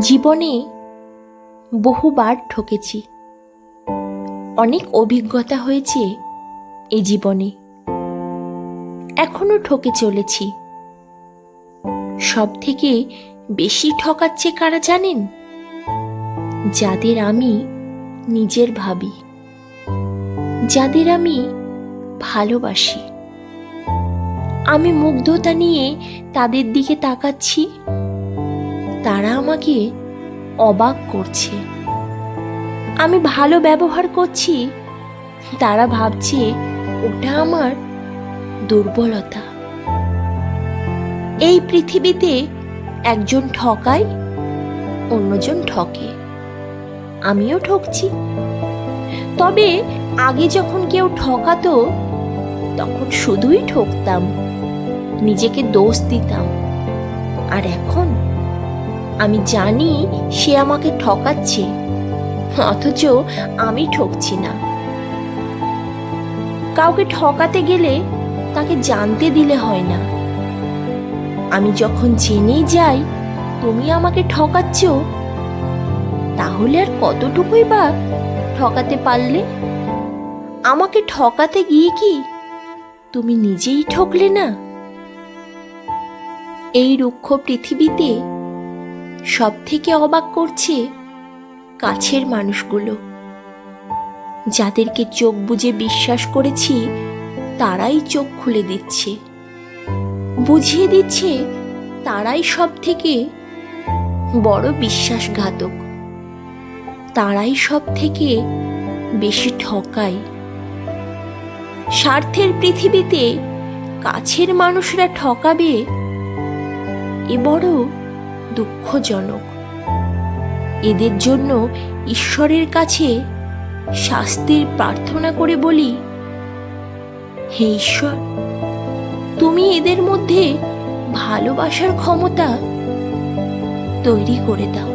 জীবনে বহুবার ঠকেছি। অনেক অভিজ্ঞতা হয়েছে এই জীবনে। এখনও ঠকে চলেছি। সব থেকে বেশি ঠকাচ্ছে কারা জানেন? যাদের আমি নিজের ভাবি। যাদের আমি ভালোবাসি। আমি মুগ্ধতা নিয়ে তাদের দিকে তাকাচ্ছি। তারা আমাকে অবাক করছে। আমি ভালো ব্যবহার করছি। তারা ভাবছে ওটা আমার দুর্বলতা। এই পৃথিবীতে একজন ঠকায়, অন্যজন ঠকে। আমিও ঠকছি। তবে আগে যখন কেউ ঠকাতো, তখন শুধুই ঠকতাম, নিজেকে দোষ দিতাম। আর এখন আমি জানি সে আমাকে ঠকাচ্ছে, অথচ আমি ঠকছি না। কাউকে ঠকাতে গেলে তাকে জানতে দিলে হয় না। আমি যখন জেনে যাই তুমি আমাকে ঠকাচ্ছ, তাহলে আর কতটুকুই বা ঠকাতে পারলে? আমাকে ঠকাতে গিয়ে কি তুমি নিজেই ঠকলে না? এই রুক্ষ পৃথিবীতে সব থেকে অবাক করছে কাছের মানুষগুলো। যাদেরকে চোখ বুজে বিশ্বাস করেছি, তারাই চোখ খুলে দিচ্ছে। বুঝিয়ে দিচ্ছে, তারাই সব থেকে বড় বিশ্বাসঘাতক। তারাই সব থেকে বেশি ঠকায়। স্বার্থের পৃথিবীতে কাছের মানুষরা ঠকাবে, এ বড় দুঃখজনক। এদের জন্য ঈশ্বরের কাছে শাস্তির প্রার্থনা করে বলি, হে ঈশ্বর, তুমি এদের মধ্যে ভালোবাসার ক্ষমতা তৈরি করে দাও।